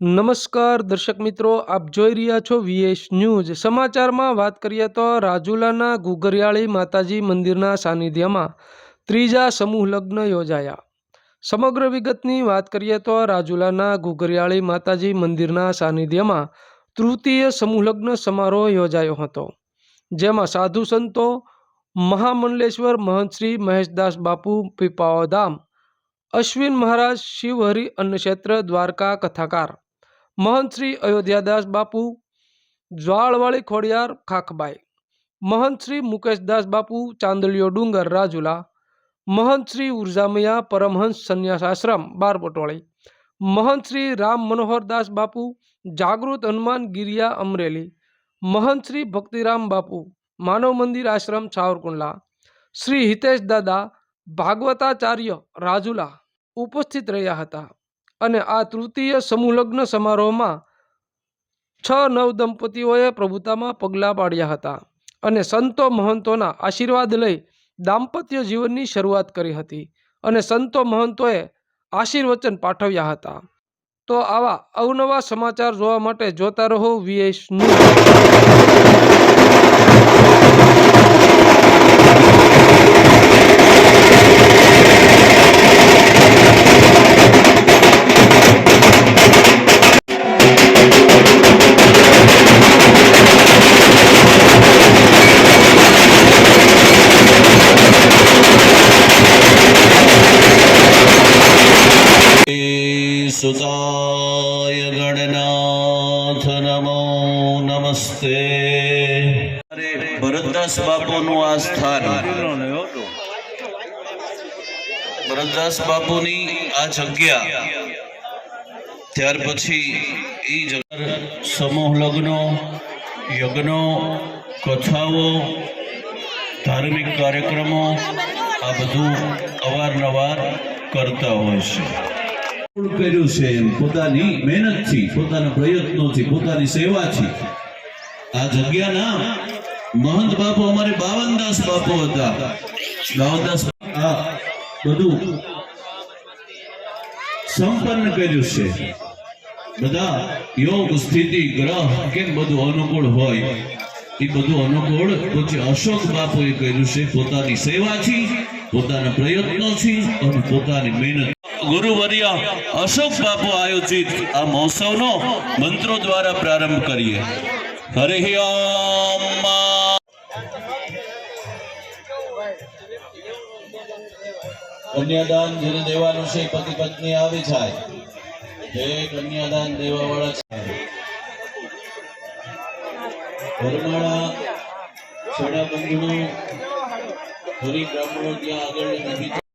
નમસ્કાર, દર્શક મિત્રો, આપ જોઈ રહ્યા છો વીએસ ન્યૂઝ. સમાચારમાં વાત કરીએ તો રાજુલાના ઘુઘરિયાળી માતાજી મંદિરના સાનિધ્યમાં ત્રીજા સમૂહ લગ્ન યોજાયા. સમગ્ર વિગતની વાત કરીએ તો રાજુલાના ઘુઘરિયાળી માતાજી મંદિરના સાનિધ્યમાં તૃતીય સમૂહ લગ્ન સમારોહ યોજાયો હતો, જેમાં સાધુ સંતો, મહામંડલેશ્વર મહંત શ્રી મહેશદાસ બાપુ પીપાવાધામ અશ્વિન મહારાજ, શિવહરિ અન્નક્ષેત્ર, દ્વારકા કથાકાર મહંત શ્રી અયોધ્યાદાસ બાપુ, જ્વાળવાળી ખોડિયાર ખાખબાઈ, મહંત શ્રી મુકેશદાસ બાપુ, ચાંદલિયો ડુંગર રાજુલા, મહંત શ્રી ઉર્જામૈયા પરમહંસ સંન્યાસાશ્રમ, બારપટોળી, મહંત શ્રી રામ મનોહરદાસ બાપુ, જાગૃત હનુમાન ગિરિયા અમરેલી, મહંત શ્રી ભક્તિરામ બાપુ, માનવ મંદિર આશ્રમ સાવરકુંડલા શ્રી હિતેશ દાદા, ભાગવતાચાર્ય રાજુલા ઉપસ્થિત રહ્યા હતા. અને આ તૃતીય સમૂહ સમારોહમાં છ નવ દંપતીઓએ પ્રભુતામાં પગલાં પાડ્યા હતા અને સંતો મહંતોના આશીર્વાદ લઈ દાંપત્ય જીવનની શરૂઆત કરી હતી અને સંતો મહંતોએ આશીર્વચન પાઠવ્યા હતા. તો આવા અવનવા સમાચાર જોવા માટે જોતા રહો વીએસ ન્યૂઝ સુતાય ગણનાથ નમો નમસ્તે ભરતદાસ બાપુનું આ સ્થાન ભરતદાસ બાપુની આ જગ્યા ત્યાર પછી એ જગ્યા સમૂહ લગ્નો યજ્ઞો કથાઓ ધાર્મિક કાર્યક્રમો આ બધું અવારનવાર કરતા હોય છે કર્યું છે પોતાની મહેનતથી, પોતાના પ્રયત્નોથી, પોતાની સેવાથી. આ જગ્યાના મહંત બાપુ અમારે બાવનદાસ બાપુ હતા. બાવનદાસ આ બધું સંપન્ન કર્યું છે. બધા યોગ, સ્થિતિ, ગ્રહ, કેમ બધું અનુકૂળ હોય, એ બધું અનુકૂળ પછી અશોક બાપુએ કર્યું છે પોતાની સેવાથી, પોતાના પ્રયત્નોથી અને પોતાની મહેનત ગુરુવર્ય અશોક બાપુ આયોજિત આ મહોત્સવનો મંત્રો દ્વારા પ્રારંભ કરીએ. હરે કન્યાદાન જેને દેવાનું છે, પતિ પત્ની આવી જાય. જે કન્યાદાન દેવા વાળા છે ત્યાં આગળ વિધિ